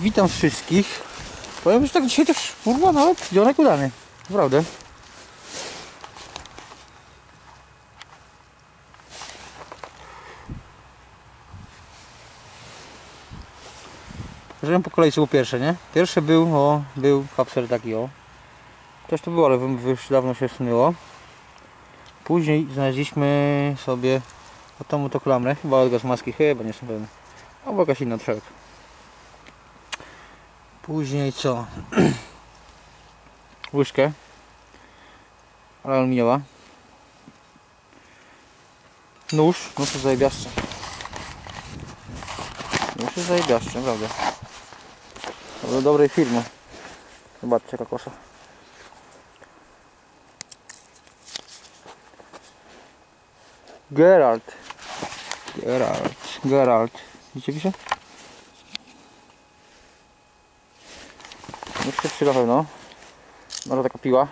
Witam wszystkich. Powiem, że tak dzisiaj też kurwa nawet dzionek udany. Naprawdę. Żebym po kolei było pierwsze, nie? Pierwszy był, o, był kapsel taki, o. Też to było, ale już dawno się smyło. Później znaleźliśmy sobie o tą to klamrę, chyba od maski, chyba nie jestem pewny. Albo jakaś inna trzeba. Później co? Łyżkę. Aluminiowa. Nóż, no to zajebiaszcze. Nóż jest zajebiaszcze, naprawdę. To do dobrej firmy. Zobaczcie jaka kosza. Geralt. Geralt. Geralt. Widzicie pisze? Już się przyda pewno. Może taka piła.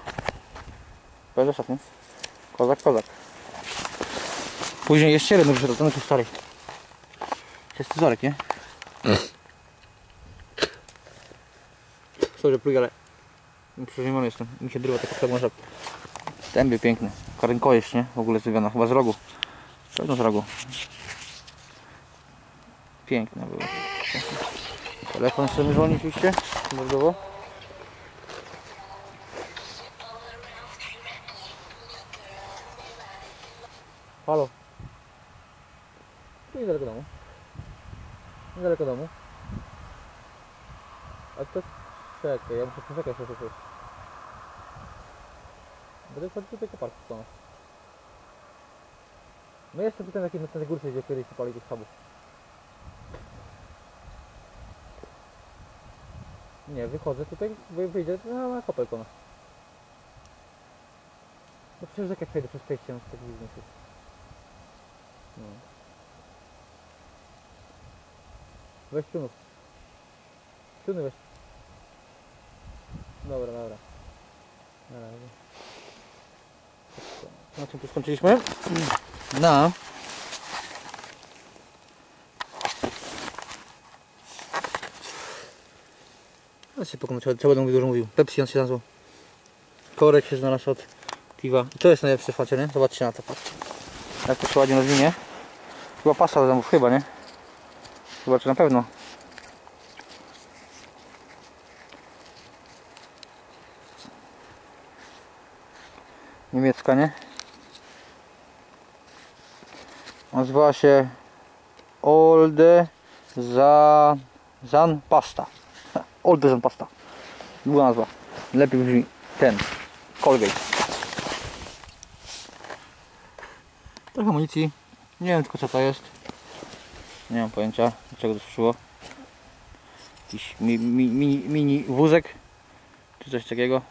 Będzie ostatni. Kozak, kozak. Później jeszcze jeden wyszedł, ten tu stary. Jest scyzorek, nie? Sorry, pluj, ale przeziębiony jestem. Mi się drywa taka może. Tęby piękny. Karynkojeść, nie? W ogóle zrywiona. Chyba z rogu. Pewno z rogu. Piękne było. Telefon sobie dzwoni oczywiście. Standardowo. Niedaleko domu. Niedaleko domu. A to czekaj, ja muszę poczekać jeszcze coś. Będę wchodził tutaj koparki w stronę. No jestem tutaj na takiej na tej górce, gdzie kiedyś sypali tych schabów. Nie, wychodzę tutaj, wy- wyjdę na, na kopelkę. No No przecież jak przejdę przez przejście, no to tak dziwnie się. No. Weź tunów. Tuny weź. Dobra, dobra. Na razie. Na czym tu skończyliśmy? Na. No się pokonać, co będę mówił, dużo mówił. Pepsi on się nazwał. Korek się znalazł od piwa. I to jest najlepsze facie, nie? Zobaczcie na to, patrzcie. Jak to się ładnie rozwinie. Chyba pasa zębów, chyba, nie? Chyba, czy na pewno. Niemiecka, nie? Nazywa się Olde za Zan Pasta. Olde Zan Pasta. Długa nazwa. Lepiej brzmi ten. Colgate. Trochę amunicji. Nie wiem tylko co to jest. Nie mam pojęcia do czego to służyło. Jakiś mi, mi, mini, mini wózek. Czy coś takiego.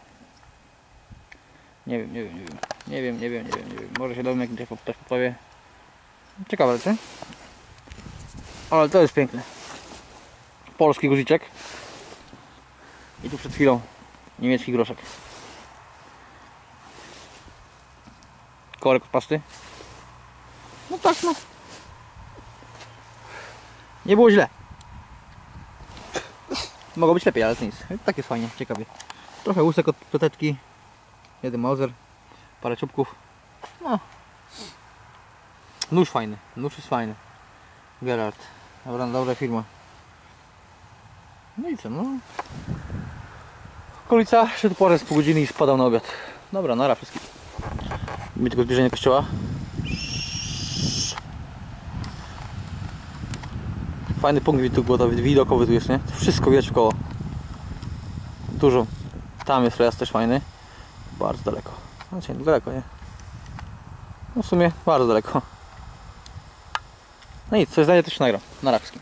Nie wiem, nie wiem, nie wiem. Nie wiem, nie wiem, nie wiem, nie wiem. Może się jak gdzieś ktoś poprawie. Ciekawe rzeczy. Ale to jest piękne. Polski guziczek. I tu przed chwilą niemiecki groszek. Korek od pasty. No tak no. Nie było źle. Mogło być lepiej, ale to nic. Tak jest fajnie, ciekawie. Trochę łusek od ploteczki. Jeden Mauser. Parę czubków. No. Nóż fajny. Nóż jest fajny. Gerard. Dobra, dobra firma. No i co, no. Okolica, tu porę z pół godziny i spadał na obiad. Dobra, nara wszystkim. Mi tylko zbliżenie kościoła. Fajny punkt widokowy, widokowy tu jest, nie? Wszystko widać koło. Dużo. Tam jest rejestr też fajny. Bardzo daleko. Znaczy, daleko, nie? No w sumie bardzo daleko. No nic, coś znajdę, to się nagram. Na rakskim.